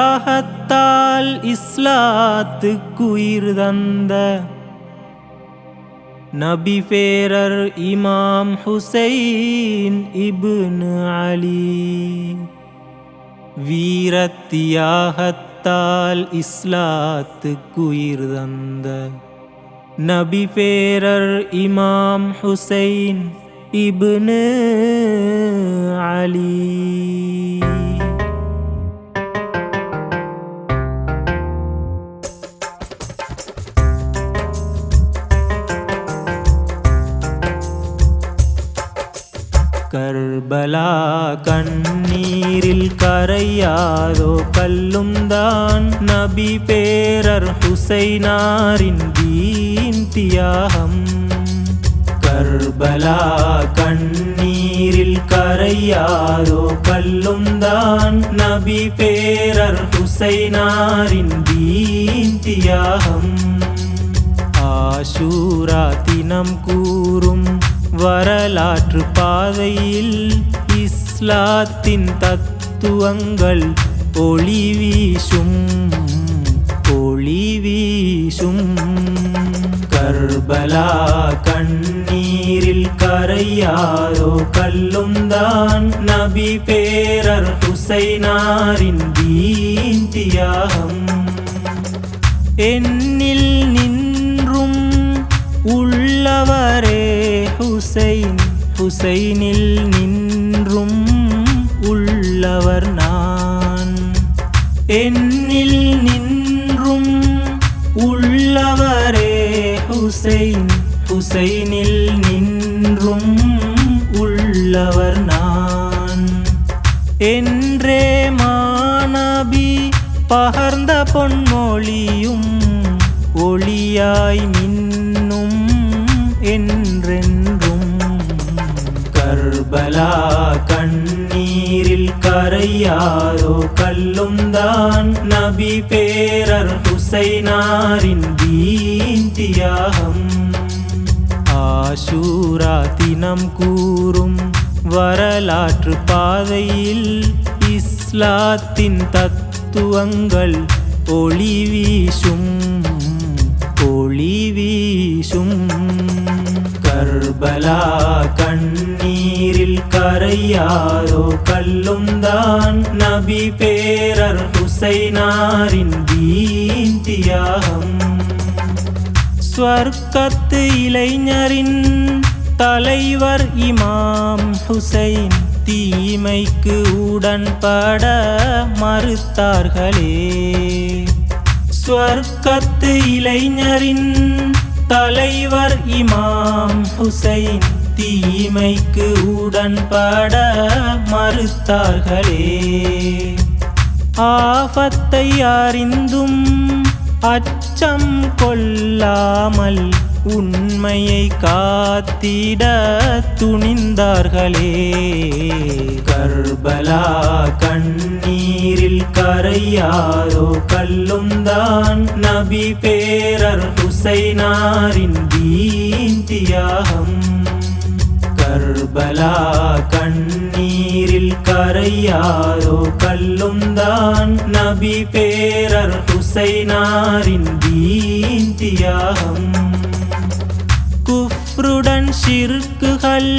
வீரத்தியாகத்தால் இஸ்லாத்துக்குயிர் தந்த நபி பேரர் இமாம் ஹுசைன் இபுனு அலி. வீரத்தியாகத்தால் இஸ்லாத்துக்குயிர் தந்த நபி பேரர் இமாம் ஹுசைன் இபுனு அலி. கர்பலா கண்ணீரில் கரையாதோ கல்லும் தான் நபி பேரர் ஹுசைனாரின் தீன் தியாகம். கர்பலா கண்ணீரில் கரையாதோ கல்லும் தான் நபி பேரர் ஹுசைனாரின் தீன் தியாகம் ஆஷூரா தினம் கூறும் வரலாற்று பாதையில் இஸ்லாத்தின் தத்துவங்கள் ஒளி வீசும் ஒளி வீசும். கர்பலா கண்ணீரில் கரையாரோ கல்லும் தான் நபி பேரர் ஹுசைனாரின் தீந்தியாகம் என்னில் நின்றும் உள்ளவரே ஹுசைன் ஹுசைனில் நின்றும் உள்ளவர் நான். என்னில் ஹுசைன் ஹுசைனில் நின்றும் உள்ளவர் நான். என்றே மாணபி பகர்ந்த பொன்மொழியும் ஒளியாய் மின்னும் என்றென்றும். கர்பலா கண் கரையாதோ கல்லும் தான் நபி பேரர் ஹுசைனாரின் தீன் தியாகம். ஆஷூரா தினம் கூறும் வரலாற்று பாதையில் இஸ்லாத்தின் தத்துவங்கள் ஒளி வீசும் ஒளி வீசும். கர்பலா கண்ணீரில் கரையாரோ கல்லும் தான் நபி பேரர் ஹுசைனாரின் தீந்தியாகம் ஸ்வர்க்கத்து இளைஞரின் தலைவர் இமாம் ஹுசைன் தீமைக்கு உடன்பட மறுத்தார்களே. ஸ்வர்க்கத்து இளைஞரின் தலைவர் இமாம் ஹுசைன் தீமைக்கு உடன்பட மறுத்தார்களே. ஆபத்தை அறிந்தும் அச்சம் கொள்ளாமல் உண்மையை காத்திட துணிந்தார்களே. கர்பலா கண்ணீரில் கரையாரோ கல்லும்தான் நபி பேரர் ஹுசைனாரின் தீன் கர்பலா கண்ணீரில் கரையாரோ கல்லுந்தான் நபி பேரர் ஹுசைனாரின் தீந்தியாகம் குஃப்ருடன் ஷிர்க்குகள்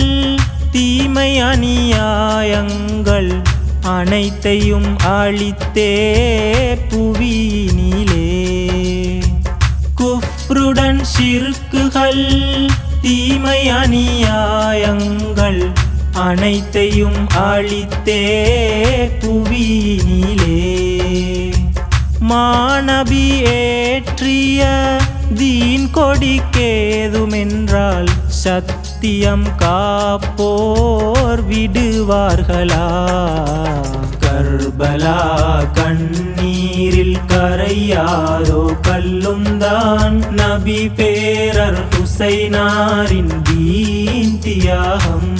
தீமை அநியாயங்கள் அனைத்தையும் அழித்தே புவியினிலே. குஃப்ருடன் ஷிர்க்குகள் தீமை அநியாயங்கள் அனைத்தையும் அழித்தே புவியினிலே. மாணவி ஏற்றிய தீன் கொடிக்கேதுமென்றால் சத்தியம் காப்போர் விடுவார்களா? கர்பலா கண் கரையாதோ கல்லும் தான் நபி பேரர் ஹுசைனாரின் தீன் தியாகம்.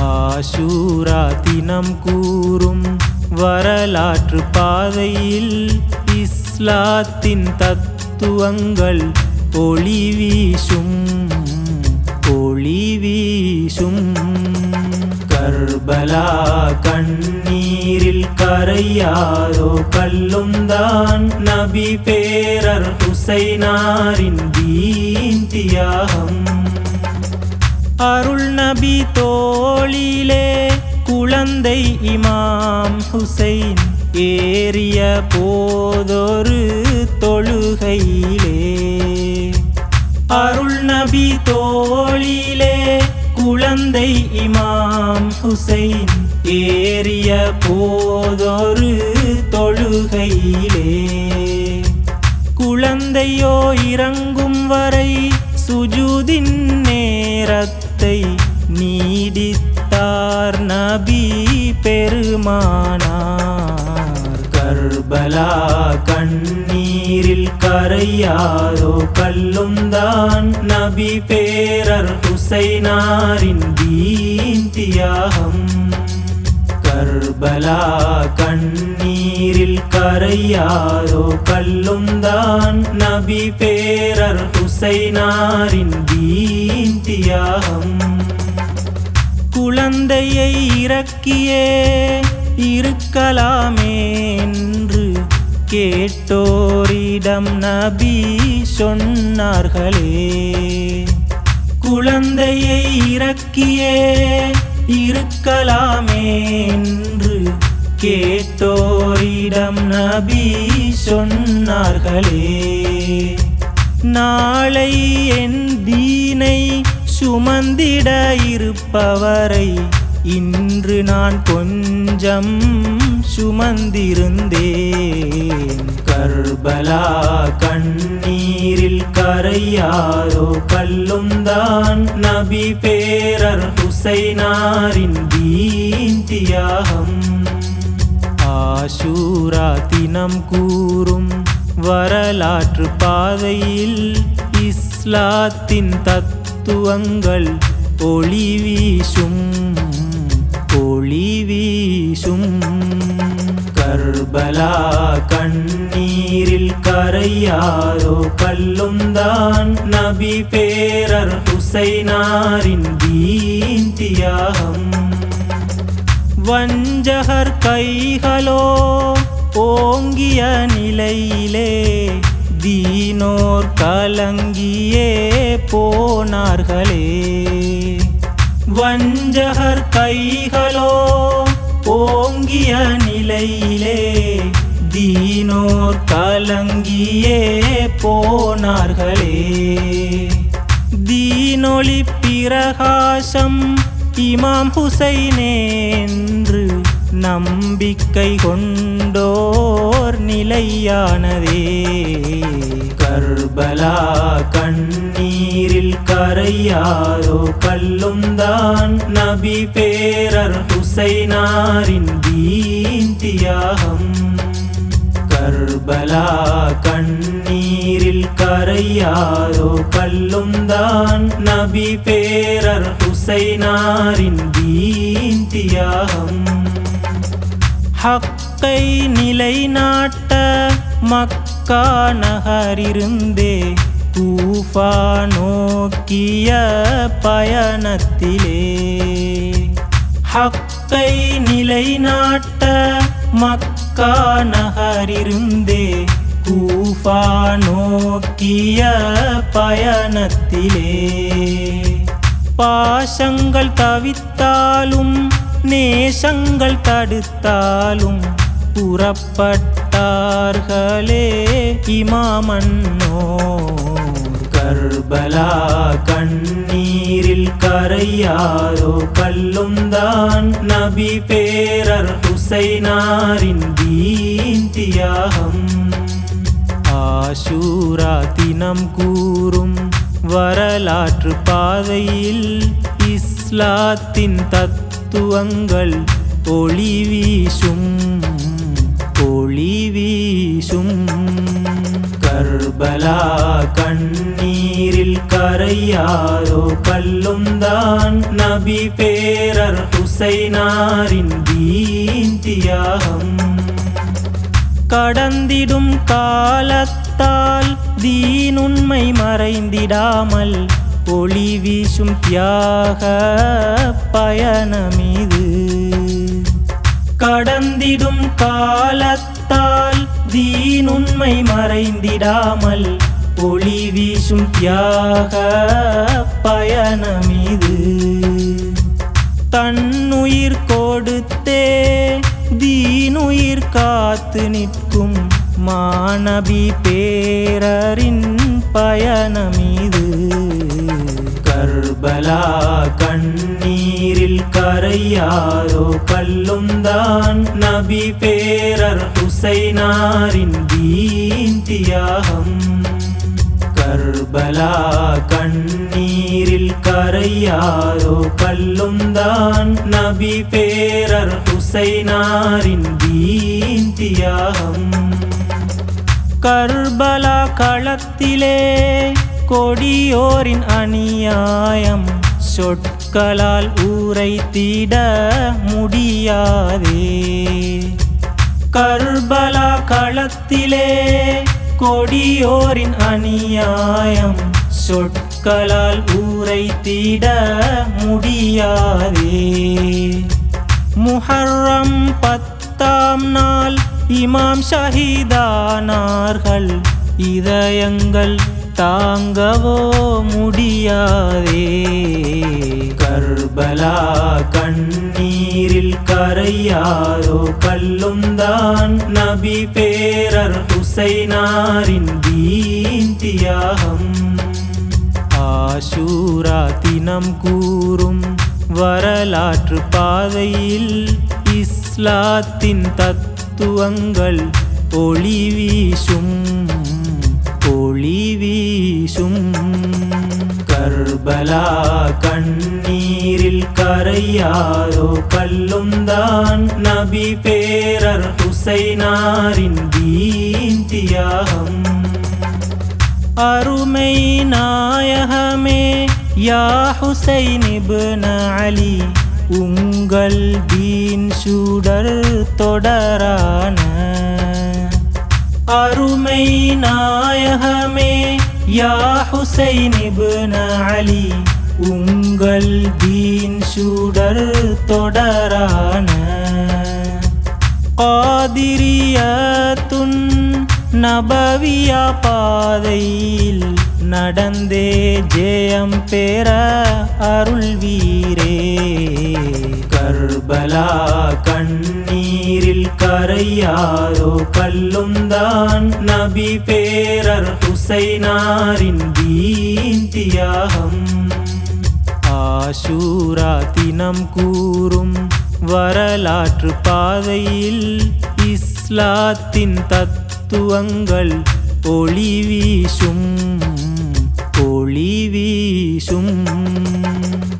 ஆஷூரா தினம் கூறும் வரலாற்று பாதையில் இஸ்லாத்தின் தத்துவங்கள் ஒளி வீசும் ஒளி வீசும். கர்பலா கண்ணீரில் கரையாரோ கல்லுந்தான் நபி பேரர் ஹுசைனாரின் தீன் தியாகம் அருள் நபி தோளிலே குழந்தை இமாம் ஹுசைன் ஏறிய போதொரு தொழுகையிலே. அருள் நபி தோளிலே குழந்தை இமாம் ஹுசைன் ஏறிய போதொரு தொழுகையிலே. குழந்தையோ இறங்கும் வரை சுஜூதின் நேரத்தை நீடித்தார் நபி பெருமானார். கர்பலா கண் கண்ணீரில் கரையாதோ கல்லும்தான் நபி பேரர் ஹுசைனாரின் தீந்தியாகம் கர்பலா கண்ணீரில் கரையாதோ கல்லும்தான் நபி பேரர் ஹுசைனாரின் தீந்தியாகம் குழந்தையை இறக்கியே இருக்கலாமே என்று கேட்டோரிடம் நபி சொன்னார்களே குழந்தையை இறக்கியே இருக்கலாமே என்று கேட்டோரிடம் நபி சொன்னார்களே நாளை என் தீனை சுமந்திட இருப்பவரை இன்று நான் கொஞ்சம் சுமந்திருந்தேன். கர்பலா கண்ணீரில் கரையாரோ கல்லுந்தான் நபி பேரர் ஹுசைனாரின் தீந்தியாகம் ஆஷூரா தினம் கூறும் வரலாற்று பாதையில் இஸ்லாத்தின் தத்துவங்கள் ஒளி வீசும். ஒளி வீசும் கர்பலா கண்ணீரில் கரையாதோ கல்லும்தான் நபி பேரர் ஹுசைனாரின் தீந்தியாகம் வஞ்சகர் கைகளோ ஓங்கிய நிலையிலே தீனோர் கலங்கியே போனார்களே. வஞ்சகர் கைகளோ ஓங்கிய நிலையிலே தீனோர் கலங்கியே போனார்களே. தீனொளி பிரகாசம் இமாம் ஹுசைனேன்று நம்பிக்கை கொண்டோர் நிலையானதே. கர்பலா கண் நீரில் கரையாரோ கல்லுந்தான் நபி பேரர் ஹுசைனாரின் தீந்தியாகம் கர்பலா கண்ணீரில் கரையாரோ கல்லுந்தான் நபி பேரர் ஹுசைனாரின் தீன் தியாகம். ஹக்கை நிலைநாட்ட மக்கா நகரிருந்தே தூஃபா நோக்கிய பயணத்திலே. ஹக்கை நிலைநாட்ட மக்கா நகரிருந்தே. கூஃபா நோக்கிய பயணத்திலே. பாசங்கள் தவித்தாலும் நேசங்கள் தடுத்தாலும் புறப்பட்ட புறப்பட்டார்களே இமாமன்னோர் கர்பலா கண்ணீரில் கரையாதோ கல்லும்தான் நபி பேரர் ஹுசைனாரின் தீந்தியாகம் ஆஷூரா தினம் கூறும் வரலாற்று பாதையில் இஸ்லாத்தின் தத்துவங்கள் ஒளி வீசும். கர்பலா கண்ணீரில் கரையாதோ கல்லும்தான் நபி பேரர் ஹுசைனாரின் தீன் கடந்திடும் காலத்தால் தீனுண்மை மறைந்திடாமல் ஒளி வீசும் தியாக பயணமிது கடந்திடும் காலத்தால் தீனுண்மை மறைந்திடாமல் ஒளி வீசும் தியாக பயணமிது. தன்னுயிர் கொடுத்தே தீனுயிர் காத்து நிற்கும் மாணவி பேரரின் பயணமிது. கர்பலா கண்ணீரில் கரையாரோ கல்லும் தான் நபி பேரர் ஹுசைனாரின் தீன் தியாகம் கர்பலா கண்ணீரில் கரையாரோ கல்லும் தான் நபி பேரர் ஹுசைனாரின் தீன் தியாகம் கர்பலா களத்திலே கொடியோரின் அநியாயம். சொற்களால் ஊரை தீட முடியாதே. கர்பலா களத்திலே கொடியோரின் அநியாயம் சொற்களால் ஊரை தீட முடியாதே. முஹர்ரம் பத்தாம் நாள் இமாம் ஷஹீதானார்கள் இதயங்கள் தாங்கவோ முடியாதே. கர்பலா கண்ணீரில் கரையாரோ கல்லும் தான் நபி பேரர் ஹுசைனாரின் தீந்தியாகம் ஆஷூரா தினம் கூறும் வரலாற்று பாதையில் இஸ்லாத்தின் தத்துவங்கள் ஒளி வீசும் ஒளி வீசும் கர்பலா கண்ணீரில் கரையாரோ கல்லுந்தான் நபி பேரர் ஹுசைனாரின் தீந்தியாகம் அருமை நாயகமே யா ஹுசைன் இப்ன அலி உங்கள் தீன் சுடர் தொடரான அருமை நாயகமே யா ஹுசைன் இப்ன அலி உங்கள் தீன் சுடர் தொடரான காதிரியத்துன் நபவியா பாதையில் நடந்தே ஜெயம் பெற அருள் வீரே கர்பலா கண்ணீரில் கரையாரோ கல்லுந்தான் நபி பேரர் ஹுசைனாரின் வீந்தியாகம். ஆஷூரா தினம் கூறும் வரலாற்று பாதையில் இஸ்லாத்தின் தத்துவங்கள் ஒளி வீசும் ஒளி வீசும்.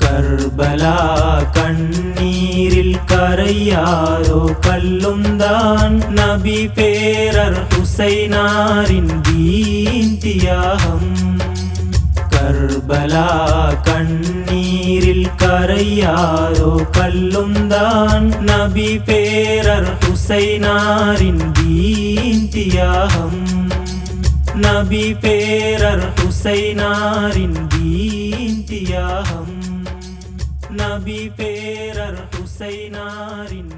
கர்பலா கண்ணீரில் கரையாரோ கல்லும் தான் நபி பேரர் ஹுசைனாரின் தீந்தியாகம் கர்பலா கண்ணீரில் கரையாரோ கல்லுந்தான் நபி பேரர் ஹுசைனாரின் தீந்தியாகம் நபி பேரர் ஹுசைனாரின் தீந்தியாகம் நபி பேரர் ஹுசைனாரின்